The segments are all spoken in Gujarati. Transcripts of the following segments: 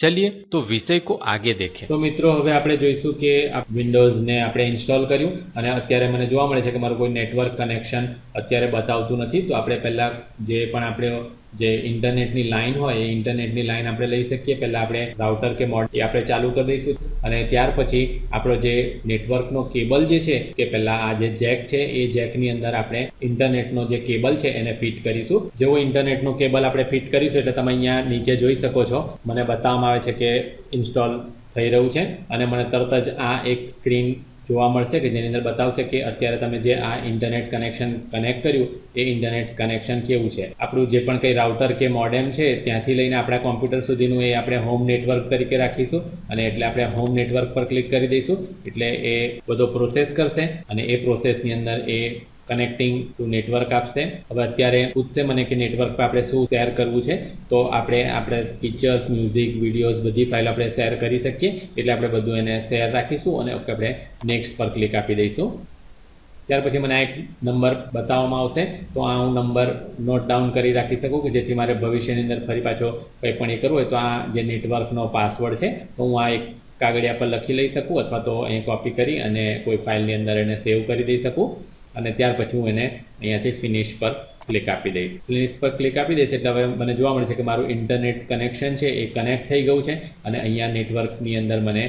ચલીએ તો વિષય કો આગે દેખે. તો મિત્રો, હવે આપણે જોઈશું કે આ વિન્ડોઝને આપણે ઇન્સ્ટોલ કર્યું અને અત્યારે મને જોવા મળે છે કે મારું કોઈ નેટવર્ક કનેક્શન અત્યારે બતાવતું નથી. તો આપણે પહેલાં જે પણ આપણે જે ઇન્ટરનેટની લાઇન હોય, એ ઇન્ટરનેટની લાઈન આપણે લઈ શકીએ. પહેલાં આપણે રાઉટર કે મોડ એ આપણે ચાલુ કરી દઈશું. અને ત્યાર પછી આપણો જે નેટવર્કનો કેબલ જે છે, કે પહેલાં આ જે જેક છે, એ જેકની અંદર આપણે ઇન્ટરનેટનો જે કેબલ છે, એને ફિટ કરીશું. જેવો ઇન્ટરનેટનો કેબલ આપણે ફિટ કરીશું, એટલે તમે અહીંયા નીચે જોઈ શકો છો. મને બતાવવા આવે છે કે ઇન્સ્ટોલ થઈ રહ્યું છે અને મને તરત જ આ એક સ્ક્રીન જોવા મળશે કે જેની અંદર બતાવશે કે અત્યારે તમે જે આ ઇન્ટરનેટ કનેક્શન કનેક્ટ કર્યું, એ ઇન્ટરનેટ કનેક્શન કેવું છે? આપણું જે પણ કંઈ રાઉટર કે મોડેમ છે, ત્યાંથી લઈને આપણા કોમ્પ્યુટર સુધીનું એ આપણે હોમ નેટવર્ક તરીકે રાખીશું અને એટલે આપણે હોમ નેટવર્ક પર ક્લિક કરી દઈશું. એટલે એ બધો પ્રોસેસ કરશે અને એ પ્રોસેસની અંદર એ કનેક્ટિંગ ટુ નેટવર્ક આપશે. હવે અત્યારે પૂછશે મને કે નેટવર્ક પર આપણે શું શેર કરવું છે, તો આપણે આપણે પિક્ચર્સ મ્યુઝિક વિડીયોઝ બધી ફાઇલ આપણે શેર કરી શકીએ. એટલે આપણે બધું એને શેર રાખીશું અને ઓકે, આપણે નેક્સ્ટ પર ક્લિક આપી દઈશું. ત્યાર પછી મને આ એક નંબર બતાવવામાં આવશે, તો આ હું નંબર નોટ ડાઉન કરી રાખી શકું કે જેથી મારે ભવિષ્યની અંદર ફરી પાછો કંઈ પણ એ કરવું હોય, તો આ જે નેટવર્કનો પાસવર્ડ છે, તો હું આ એક કાગળિયા પર લખી લઈ શકું અથવા તો અહીં કોપી કરી અને કોઈ ફાઇલની અંદર એને સેવ કરી દઈ શકું. અને ત્યાર પછી હું એને અહીંયાથી ફિનિશ પર ક્લિક આપી દઈશ. ફિનિશ પર ક્લિક આપી દઈશ એટલે હવે મને જોવા મળે છે કે મારું ઇન્ટરનેટ કનેક્શન છે એ કનેક્ટ થઈ ગયું છે અને અહીંયા નેટવર્કની અંદર મને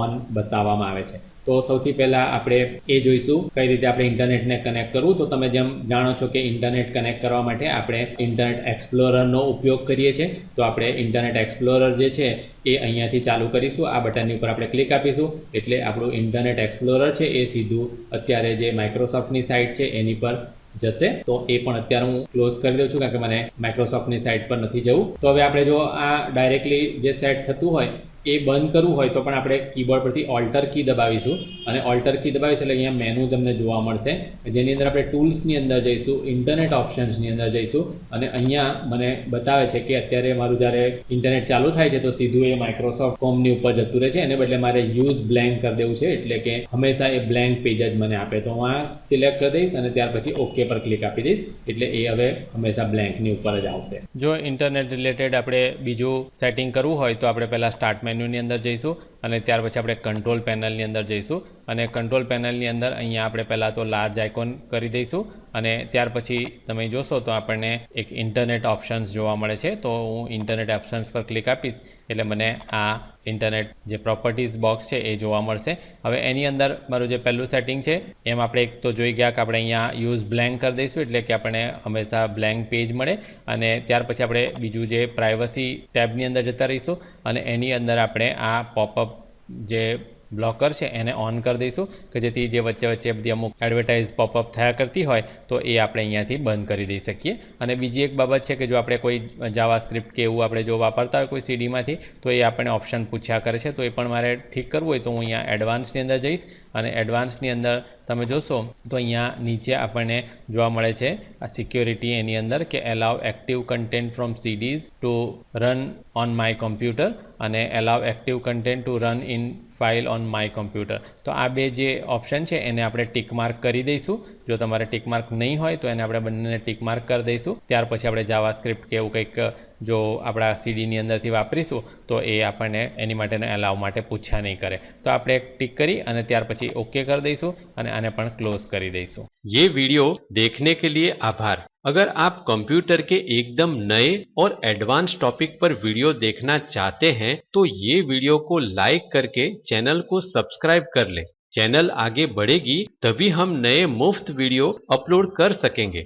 ઓન બતાવવામાં આવે છે. તો સૌથી પહેલાં આપણે એ જોઈશું કઈ રીતે આપણે ઇન્ટરનેટને કનેક્ટ કરવું. તો તમે જેમ જાણો છો કે ઇન્ટરનેટ કનેક્ટ કરવા માટે આપણે ઇન્ટરનેટ એક્સપ્લોરરનો ઉપયોગ કરીએ છીએ. તો આપણે ઇન્ટરનેટ એક્સપ્લોરર જે છે એ અહીંયાથી ચાલુ કરીશું. આ બટનની ઉપર આપણે ક્લિક આપીશું. એટલે આપણું ઇન્ટરનેટ એક્સપ્લોરર છે એ સીધું અત્યારે જે માઇક્રોસોફ્ટની સાઇટ છે એની પર જશે. તો એ પણ અત્યારે હું ક્લોઝ કરી દઉં છું કારણ કે મને માઇક્રોસોફ્ટની સાઇટ પર નથી જવું. તો હવે આપણે જો આ ડાયરેક્ટલી જે સેટ થતું હોય એ બંધ કરવું હોય તો પણ આપણે કીબોર્ડ પરથી ઓલ્ટર કી દબાવીશું. અને ઓલ્ટર કી દબાવીશું એટલે અહીંયા મેનુ તમને જોવા મળશે. જેની અંદર આપણે ટૂલ્સની અંદર જઈશું ઇન્ટરનેટ ઓપ્શન્સની અંદર જઈશું. અને અહીંયા મને બતાવે છે કે અત્યારે મારું જ્યારે ઇન્ટરનેટ ચાલુ થાય છે તો સીધું એ માઇક્રોસોફ્ટ કોમની ઉપર જતું રહે છે. એને બદલે મારે યુઝ બ્લેન્ક કરી દેવું છે એટલે કે હંમેશા એ બ્લેન્ક પેજ જ મને આપે. તો હું આ સિલેક્ટ કરી દઈશ અને ત્યાર પછી ઓકે પર ક્લિક આપી દઈશ. એટલે એ હવે હંમેશા બ્લેન્કની ઉપર જ આવશે. જો ઇન્ટરનેટ રિલેટેડ આપણે બીજું સેટિંગ કરવું હોય તો આપણે પહેલાં સ્ટાર્ટ મેન્યુની અંદર જઈશું. અને ત્યાર પછી આપણે કંટ્રોલ પેનલની અંદર જઈશું. અને કંટ્રોલ પેનલની અંદર અહીંયા આપણે પહેલાં તો લાર્જ આઇકોન કરી દઈશું. અને ત્યાર પછી તમે જોશો તો આપણને એક ઇન્ટરનેટ ઓપ્શન્સ જોવા મળે છે. તો હું ઇન્ટરનેટ ઓપ્શન્સ પર ક્લિક આપીશ. એટલે મને આ ઇન્ટરનેટ જે પ્રોપર્ટીઝ બોક્સ છે એ જોવા મળશે. હવે એની અંદર મારું જે પહેલું સેટિંગ છે, એમ આપણે એક તો જોઈ ગયા કે આપણે અહીંયા યુઝ બ્લેન્ક કરી દઈશું. એટલે કે આપણને હંમેશા બ્લેન્ક પેજ મળે. અને ત્યાર પછી આપણે બીજું જે પ્રાઇવસી ટેબની અંદર જતા રહીશું. અને એની અંદર આપણે આ પોપઅપ જે બ્લોકર છે, એને ઓન કરી દઈશું કે જેથી જે વચ્ચે વચ્ચે બધી અમુક એડવર્ટાઇઝ પોપઅપ થયા કરતી હોય, તો એ આપણે અહીંયાથી બંધ કરી દઈ શકીએ. અને બીજી એક બાબત છે કે જો આપણે કોઈ જાવા સ્ક્રિપ્ટ કે એવું આપણે જો વાપરતા હોય કોઈ સીડીમાંથી તો એ આપણે ઓપ્શન પૂછ્યા કરે છે. તો એ પણ મારે ઠીક કરવું હોય તો હું અહીંયા એડવાન્સની અંદર જઈશ અને એડવાન્સની અંદર તમે જોશો તો અહીંયા નીચે આપણને જોવા મળે છે આ સિક્યોરિટી એની અંદર કે allow active content from CDs to run on my computer અને allow active content to run in file on my computer તો આ બે જે ઓપ્શન છે એને આપણે ટિક માર્ક કરી દઈશું. જો તમારે ટિક માર્ક નહીં હોય તો એને આપણે બંનેને ટિક માર્ક કરી દઈશું. ત્યાર પછી આપણે જાવા સ્ક્રિપ્ટ કે એવું કંઈક જો આપણા સીડીની અંદરથી વાપરીશું તો એ આપણને એની માટેના એલાવ માટે પૂછ્યા નહીં કરે તો આપણે ટિક કરી અને ત્યાર પછી ઓકે કરી દઈશું અને આને પણ ક્લોઝ કરી દઈશું ये वीडियो देखने के लिए आभार अगर आप कंप्यूटर के एकदम नए और एडवांस टॉपिक पर वीडियो देखना चाहते हैं तो ये वीडियो को लाइक करके चैनल को सब्सक्राइब कर लें चैनल आगे बढ़ेगी तभी हम नए मुफ्त वीडियो अपलोड कर सकेंगे